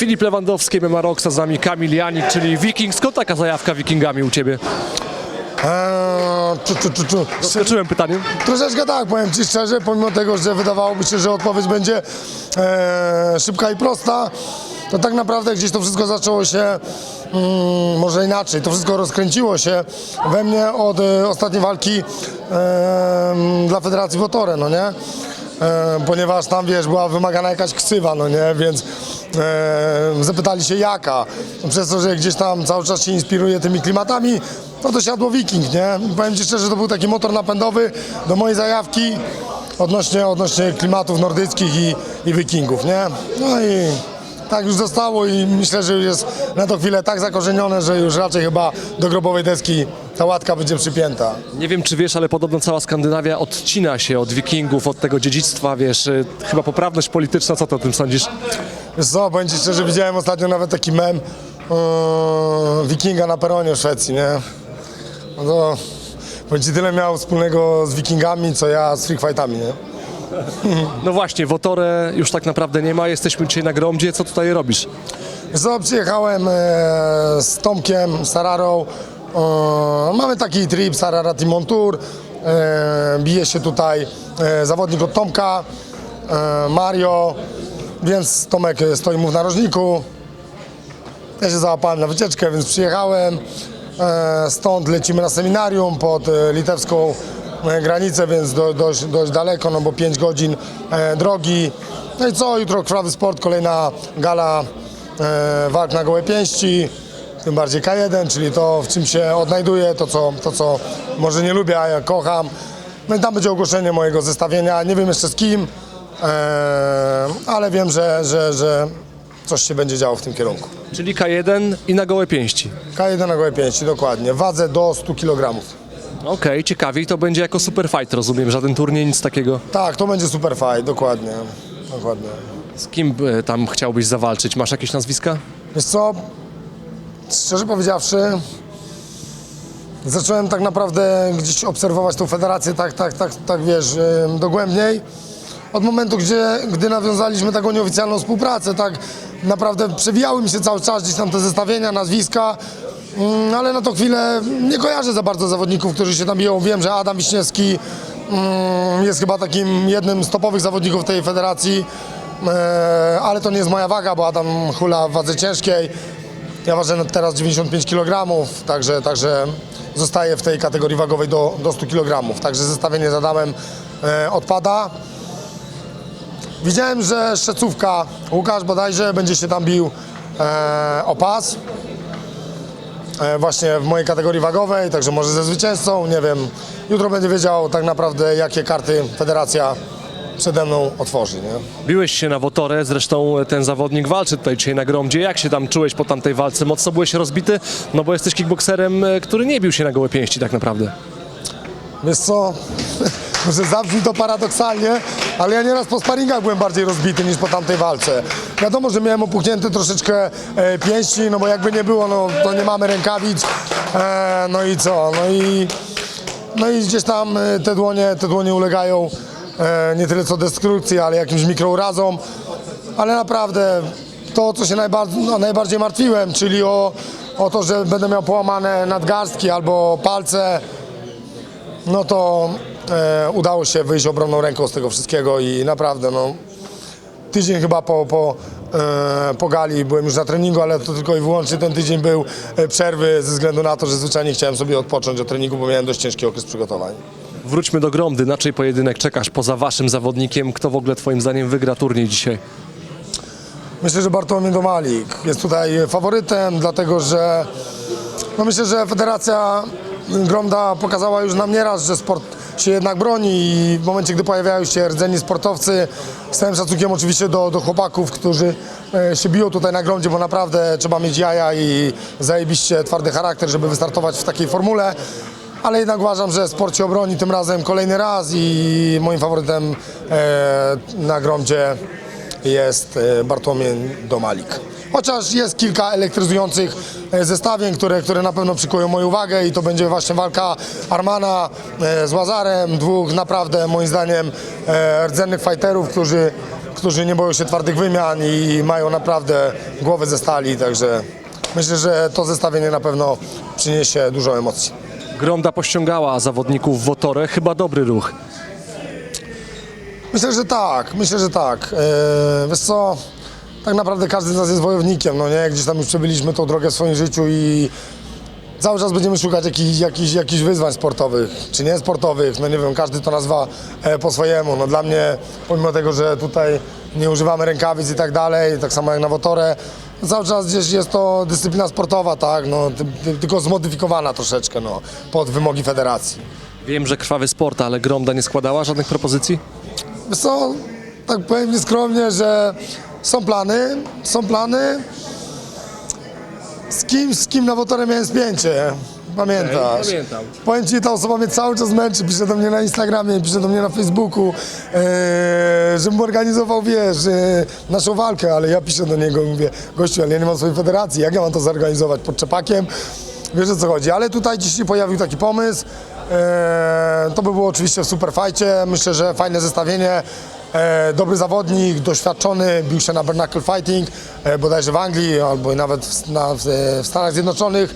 Filip Lewandowski, z nami Kamil Janik, czyli Wiking. Skąd taka zajawka Wikingami u Ciebie? Eee, tu, tu, tu, tu. Skoczyłem pytaniem. Troszeczkę tak, powiem Ci szczerze, pomimo tego, że wydawałoby się, że odpowiedź będzie e, szybka i prosta, to tak naprawdę gdzieś to wszystko zaczęło się, mm, może inaczej, to wszystko rozkręciło się we mnie od e, ostatniej walki e, dla Federacji Wotore, no nie? E, ponieważ tam, wiesz, była wymagana jakaś ksywa, no nie, więc zapytali się jaka. Przez to, że gdzieś tam cały czas się inspiruje tymi klimatami, no to siadło Wiking, nie? Powiem Ci szczerze, to był taki motor napędowy do mojej zajawki odnośnie, odnośnie klimatów nordyckich i, i Wikingów, nie? No i tak już zostało i myślę, że już jest na to chwilę tak zakorzenione, że już raczej chyba do grobowej deski ta łatka będzie przypięta. Nie wiem, czy wiesz, ale podobno cała Skandynawia odcina się od Wikingów, od tego dziedzictwa, wiesz, y, chyba poprawność polityczna, co ty o tym sądzisz? Wiesz co, powiem Ci szczerze, widziałem ostatnio nawet taki mem yy, wikinga na peronie w Szwecji, nie? No to powiem Ci, tyle miał wspólnego z wikingami, co ja z freak fightami, nie? No właśnie, Wotore już tak naprawdę nie ma, jesteśmy dzisiaj na Gromdzie, co tutaj robisz? Wiesz co, przyjechałem e, z Tomkiem, Sararą, e, mamy taki trip Sarara Timon Tour, e, bije się tutaj e, zawodnik od Tomka, e, Mario, więc Tomek stoi mu w narożniku, ja się załapałem na wycieczkę, więc przyjechałem. E, Stąd lecimy na seminarium pod e, litewską e, granicę, więc do, dość, dość daleko, no bo 5 godzin e, drogi. No i co, jutro krwawy sport, kolejna gala e, walk na gołe pięści, tym bardziej K1, czyli to w czym się odnajduję, to co, to co może nie lubię, a ja kocham. No i tam będzie ogłoszenie mojego zestawienia, nie wiem jeszcze z kim, e, ale wiem, że, że, że coś się będzie działo w tym kierunku. Czyli K1 i na gołe pięści. K1 na gołe pięści, dokładnie. Wadze do 100 kg. Okej, ciekawie i to będzie jako super fight, rozumiem, żaden turniej, nic takiego. Tak, to będzie super fight, dokładnie. Dokładnie. Z kim e, tam chciałbyś zawalczyć? Masz jakieś nazwiska? Wiesz co, szczerze powiedziawszy, zacząłem tak naprawdę gdzieś obserwować tą federację tak, tak, tak, tak wiesz, dogłębniej. Od momentu, gdzie, gdy nawiązaliśmy taką nieoficjalną współpracę, tak naprawdę przewijały mi się cały czas gdzieś tam te zestawienia, nazwiska, mm, ale na tą chwilę nie kojarzę za bardzo zawodników, którzy się tam biją. Wiem, że Adam Wiśniewski mm, jest chyba takim jednym z topowych zawodników tej federacji, e, ale to nie jest moja waga, bo Adam hula w wadze ciężkiej. Ja ważę teraz 95 kg, także, także zostaję w tej kategorii wagowej do, do 100 kg. Także zestawienie z Adamem e, odpada. Widziałem, że Szczecówka, Łukasz bodajże, będzie się tam bił e, o pas. E, właśnie w mojej kategorii wagowej, także może ze zwycięzcą, nie wiem. Jutro będzie wiedział tak naprawdę, jakie karty federacja przede mną otworzy. Nie? Biłeś się na Wotore, zresztą ten zawodnik walczy tutaj dzisiaj na Gromdzie. Jak się tam czułeś po tamtej walce? Mocno byłeś rozbity? No bo jesteś kickbokserem, e, który nie bił się na gołe pięści tak naprawdę. Wiesz co, może zabrzmi to paradoksalnie, ale ja nieraz po sparingach byłem bardziej rozbity niż po tamtej walce. Wiadomo, że miałem opuchnięte troszeczkę e, pięści, no bo jakby nie było, no to nie mamy rękawic, e, no i co, no i, no i gdzieś tam e, te dłonie, te dłonie ulegają e, nie tyle co destrukcji, ale jakimś mikrourazom, ale naprawdę to, co się no, najbardziej martwiłem, czyli o, o to, że będę miał połamane nadgarstki albo palce, no to e, udało się wyjść obronną ręką z tego wszystkiego i naprawdę no, tydzień chyba po, po, e, po gali byłem już na treningu, ale to tylko i wyłącznie ten tydzień był e, przerwy ze względu na to, że zwyczajnie chciałem sobie odpocząć od treningu, bo miałem dość ciężki okres przygotowań. Wróćmy do Gromdy. Na czyj pojedynek czekasz poza waszym zawodnikiem? Kto w ogóle twoim zdaniem wygra turniej dzisiaj? Myślę, że Bartłomiej Domalik jest tutaj faworytem, dlatego że no myślę, że Federacja Gromda pokazała już nam nieraz, że sport się jednak broni i w momencie, gdy pojawiają się rdzenni sportowcy, z całym szacunkiem oczywiście do, do chłopaków, którzy e, się biją tutaj na Gromdzie, bo naprawdę trzeba mieć jaja i zajebiście twardy charakter, żeby wystartować w takiej formule. Ale jednak uważam, że sport się obroni tym razem kolejny raz i moim faworytem e, na Gromdzie jest e, Bartłomiej Domalik. Chociaż jest kilka elektryzujących e, zestawień, które, które na pewno przykują moją uwagę i to będzie właśnie walka Armana e, z Łazarem, dwóch naprawdę moim zdaniem e, rdzennych fighterów, którzy, którzy nie boją się twardych wymian i mają naprawdę głowę ze stali, także myślę, że to zestawienie na pewno przyniesie dużo emocji. Gromda pościągała zawodników w Otorę, chyba dobry ruch. Myślę, że tak, myślę, że tak. Eee, wiesz co, tak naprawdę każdy z nas jest wojownikiem, no nie? Gdzieś tam już przebyliśmy tą drogę w swoim życiu i cały czas będziemy szukać jakichś, jakichś wyzwań sportowych, czy nie sportowych, no nie wiem, każdy to nazwa e, po swojemu. No dla mnie, pomimo tego, że tutaj nie używamy rękawic i tak dalej, tak samo jak na Wotorę, cały czas gdzieś jest to dyscyplina sportowa, tak, no, ty, ty, tylko zmodyfikowana troszeczkę, no, pod wymogi federacji. Wiem, że krwawy sport, ale Gromda nie składała żadnych propozycji? Wiesz co, tak powiem nieskromnie, że są plany, są plany. Z kim, z kim na wotorem miałem spięcie, pamiętasz? Okej, pamiętam. Powiem Ci, ta osoba mnie cały czas męczy, pisze do mnie na Instagramie, pisze do mnie na Facebooku, e, żebym organizował, wiesz, e, naszą walkę, ale ja piszę do niego i mówię, gościu, ale ja nie mam swojej federacji, jak ja mam to zorganizować pod czepakiem? Wiesz o co chodzi, ale tutaj dziś się pojawił taki pomysł, e, to by było oczywiście w super fajcie, myślę, że fajne zestawienie, dobry zawodnik, doświadczony, bił się na Bernacle Fighting, e, bodajże w Anglii albo i nawet w, na, w, w Stanach Zjednoczonych,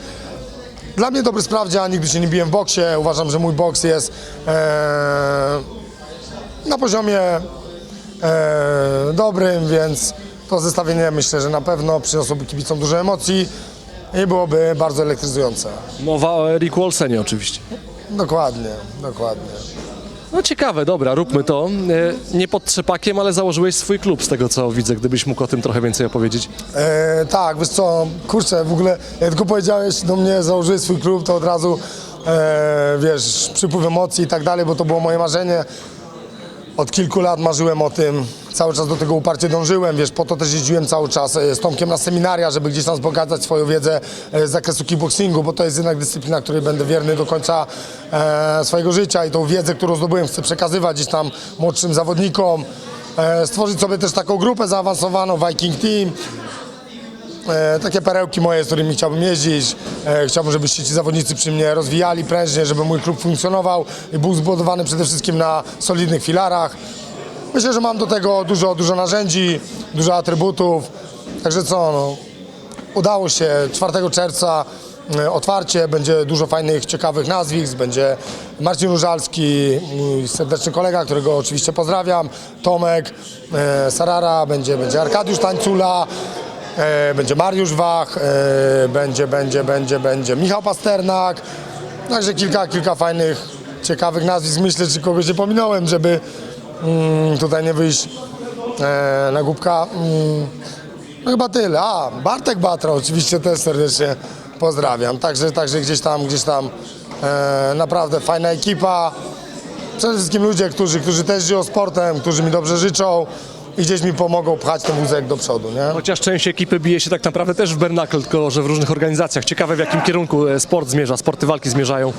dla mnie dobry sprawdzian, nigdy się nie biłem w boksie. Uważam, że mój boks jest e, na poziomie e, dobrym, więc to zestawienie myślę, że na pewno przyniosłoby kibicom dużo emocji i byłoby bardzo elektryzujące. Mowa o Eriku Olsenie oczywiście. Dokładnie, dokładnie. No ciekawe, dobra, róbmy to. E, Nie pod trzepakiem, ale założyłeś swój klub z tego co widzę, gdybyś mógł o tym trochę więcej opowiedzieć. E, tak, wiesz co, kurczę, w ogóle jak tylko powiedziałeś do mnie, założyłeś swój klub, to od razu, e, wiesz, przypływ emocji i tak dalej, bo to było moje marzenie. Od kilku lat marzyłem o tym, cały czas do tego uparcie dążyłem, wiesz, po to też jeździłem cały czas e, z Tomkiem na seminaria, żeby gdzieś tam wzbogacać swoją wiedzę e, z zakresu kickboxingu, bo to jest jednak dyscyplina, której będę wierny do końca e, swojego życia i tą wiedzę, którą zdobyłem, chcę przekazywać gdzieś tam młodszym zawodnikom, stworzyć sobie też taką grupę zaawansowaną, Viking Team, E, takie perełki moje, z którymi chciałbym jeździć. E, chciałbym, żebyście ci zawodnicy przy mnie rozwijali prężnie, żeby mój klub funkcjonował i był zbudowany przede wszystkim na solidnych filarach. Myślę, że mam do tego dużo, dużo narzędzi, dużo atrybutów. Także co, no, udało się 4 czerwca e, otwarcie, będzie dużo fajnych, ciekawych nazwisk, będzie Marcin Różalski, mój serdeczny kolega, którego oczywiście pozdrawiam, Tomek, e, Sarara, będzie, będzie Arkadiusz Tańcula, będzie Mariusz Wach, e, będzie, będzie, będzie, będzie Michał Pasternak, także kilka, kilka fajnych, ciekawych nazwisk, myślę, czy kogoś nie pominąłem, żeby mm, tutaj nie wyjść e, na głupka. Mm, no chyba tyle. A, Bartek Batra oczywiście też serdecznie pozdrawiam. Także, także gdzieś tam, gdzieś tam e, naprawdę fajna ekipa. Przede wszystkim ludzie, którzy, którzy też żyją sportem, którzy mi dobrze życzą i gdzieś mi pomogą pchać ten wózek do przodu, nie? Chociaż część ekipy bije się tak naprawdę też w Bernacle, tylko że w różnych organizacjach. Ciekawe w jakim kierunku e, sport zmierza, sporty walki zmierzają.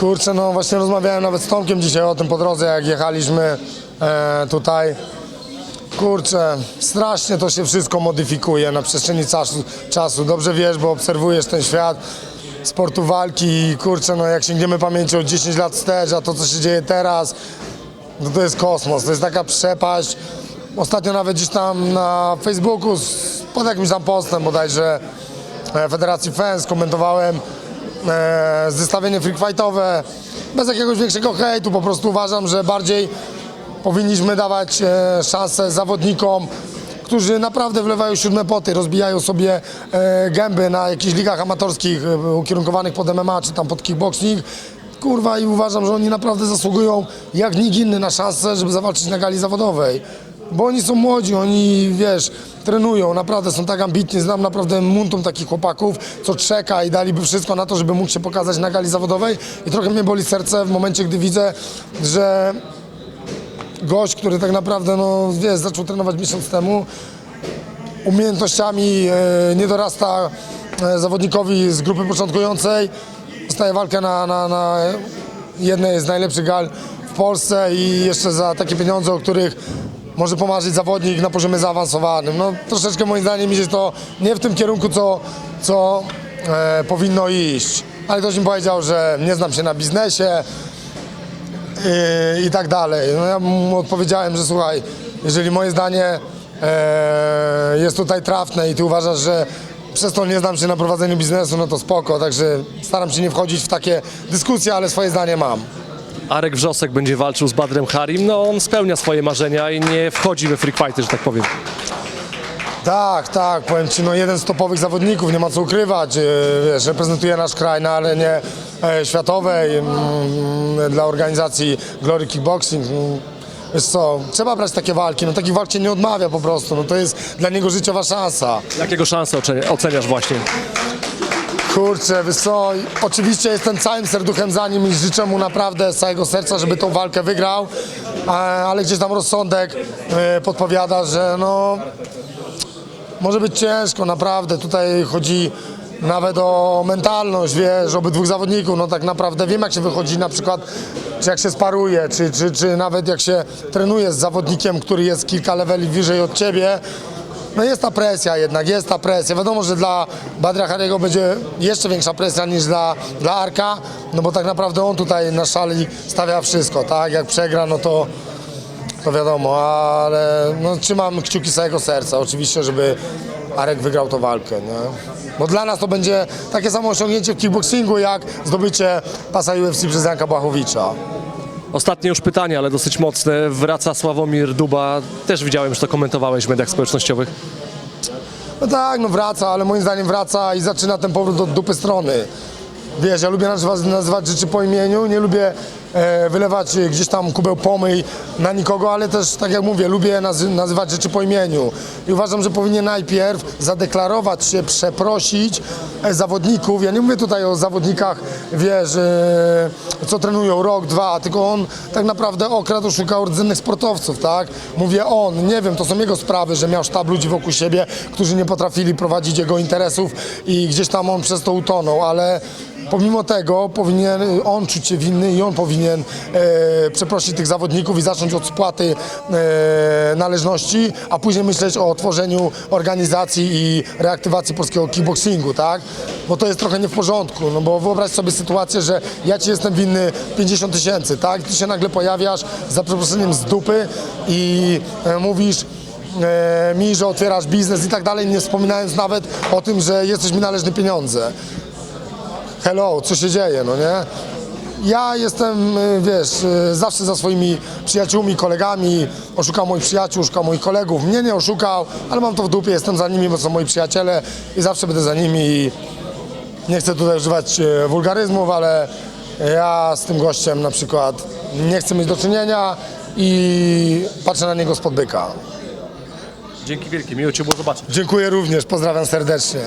Kurczę, no właśnie rozmawiałem nawet z Tomkiem dzisiaj o tym po drodze, jak jechaliśmy e, tutaj. Kurczę, strasznie to się wszystko modyfikuje na przestrzeni czasu, czasu. Dobrze wiesz, bo obserwujesz ten świat sportu walki i kurczę, no jak sięgniemy pamięcią 10 lat wstecz, a to co się dzieje teraz, no to jest kosmos, to jest taka przepaść. Ostatnio nawet gdzieś tam na Facebooku pod jakimś tam postem bodajże e, Federacji Fans komentowałem e, zestawienie freak fightowe bez jakiegoś większego hejtu, po prostu uważam, że bardziej powinniśmy dawać e, szansę zawodnikom, którzy naprawdę wlewają siódme poty, rozbijają sobie e, gęby na jakichś ligach amatorskich e, ukierunkowanych pod MMA czy tam pod kickboxing. Kurwa i uważam, że oni naprawdę zasługują jak nikt inny na szansę, żeby zawalczyć na gali zawodowej. Bo oni są młodzi, oni wiesz, trenują, naprawdę są tak ambitni, znam naprawdę muntum takich chłopaków, co czeka i daliby wszystko na to, żeby mógł się pokazać na gali zawodowej. I trochę mnie boli serce w momencie, gdy widzę, że gość, który tak naprawdę, no wiesz, zaczął trenować miesiąc temu, umiejętnościami e, nie dorasta e, zawodnikowi z grupy początkującej, dostaje walkę na, na, na jednej z najlepszych gal w Polsce i jeszcze za takie pieniądze, o których może pomarzyć zawodnik na poziomie zaawansowanym. No troszeczkę moim zdaniem idzie to nie w tym kierunku, co, co e, powinno iść. Ale ktoś mi powiedział, że nie znam się na biznesie, i, i tak dalej. No ja mu odpowiedziałem, że słuchaj, jeżeli moje zdanie e, jest tutaj trafne i ty uważasz, że przez to nie znam się na prowadzeniu biznesu, no to spoko, także staram się nie wchodzić w takie dyskusje, ale swoje zdanie mam. Arek Wrzosek będzie walczył z Badrem Harim, no on spełnia swoje marzenia i nie wchodzi we freak fighty, że tak powiem. Tak, tak, powiem Ci, no jeden z topowych zawodników, nie ma co ukrywać, e, wiesz, reprezentuje nasz kraj na arenie e, światowej mm, dla organizacji Glory Kickboxing. Wiesz co, trzeba brać takie walki, no takich walk się nie odmawia po prostu, no to jest dla niego życiowa szansa. Jakiego szansę ocenia- oceniasz właśnie? Kurczę, wiesz co, oczywiście jestem całym serduchem za nim i życzę mu naprawdę z całego serca, żeby tą walkę wygrał, a- ale gdzieś tam rozsądek e, podpowiada, że no może być ciężko, naprawdę. Tutaj chodzi nawet o mentalność, wiesz, obydwóch zawodników. No tak naprawdę wiem, jak się wychodzi na przykład, czy jak się sparuje, czy, czy, czy nawet jak się trenuje z zawodnikiem, który jest kilka leveli wyżej od ciebie. No jest ta presja jednak, jest ta presja. Wiadomo, że dla Badra Hariego będzie jeszcze większa presja niż dla, dla Arka, no bo tak naprawdę on tutaj na szali stawia wszystko, tak? Jak przegra, no to to wiadomo, ale no, trzymam kciuki z całego serca, oczywiście, żeby Arek wygrał tę walkę, nie? Bo dla nas to będzie takie samo osiągnięcie w kickboxingu, jak zdobycie pasa UFC przez Janka Błachowicza. Ostatnie już pytanie, ale dosyć mocne. Wraca Sławomir Duba. Też widziałem, że to komentowałeś w mediach społecznościowych. No tak, no wraca, ale moim zdaniem wraca i zaczyna ten powrót od dupy strony. Wiesz, ja lubię nazywać, nazywać rzeczy po imieniu, nie lubię wylewać e, gdzieś tam kubeł pomyj na nikogo, ale też, tak jak mówię, lubię nazy nazywać rzeczy po imieniu. I uważam, że powinien najpierw zadeklarować się, przeprosić e, zawodników. Ja nie mówię tutaj o zawodnikach, wiesz, e, co trenują rok, dwa, tylko on tak naprawdę okradł, szukał rdzennych sportowców, tak? Mówię on, nie wiem, to są jego sprawy, że miał sztab ludzi wokół siebie, którzy nie potrafili prowadzić jego interesów i gdzieś tam on przez to utonął, ale pomimo tego powinien on czuć się winny i on powinien e, przeprosić tych zawodników i zacząć od spłaty e, należności, a później myśleć o tworzeniu organizacji i reaktywacji polskiego kickboxingu, tak? Bo to jest trochę nie w porządku, no bo wyobraź sobie sytuację, że ja ci jestem winny 50 tysięcy, tak? Ty się nagle pojawiasz za przeproszeniem z dupy i e, mówisz e, mi, że otwierasz biznes i tak dalej, nie wspominając nawet o tym, że jesteś mi należny pieniądze hello, co się dzieje, no nie? Ja jestem, y, wiesz, y, zawsze za swoimi przyjaciółmi, kolegami, oszukał moich przyjaciół, oszukał moich kolegów, mnie nie oszukał, ale mam to w dupie, jestem za nimi, bo są moi przyjaciele i zawsze będę za nimi i nie chcę tutaj używać y, wulgaryzmów, ale ja z tym gościem na przykład nie chcę mieć do czynienia i patrzę na niego spod byka. Dzięki wielkie, miło Cię było zobaczyć. Dziękuję również, pozdrawiam serdecznie.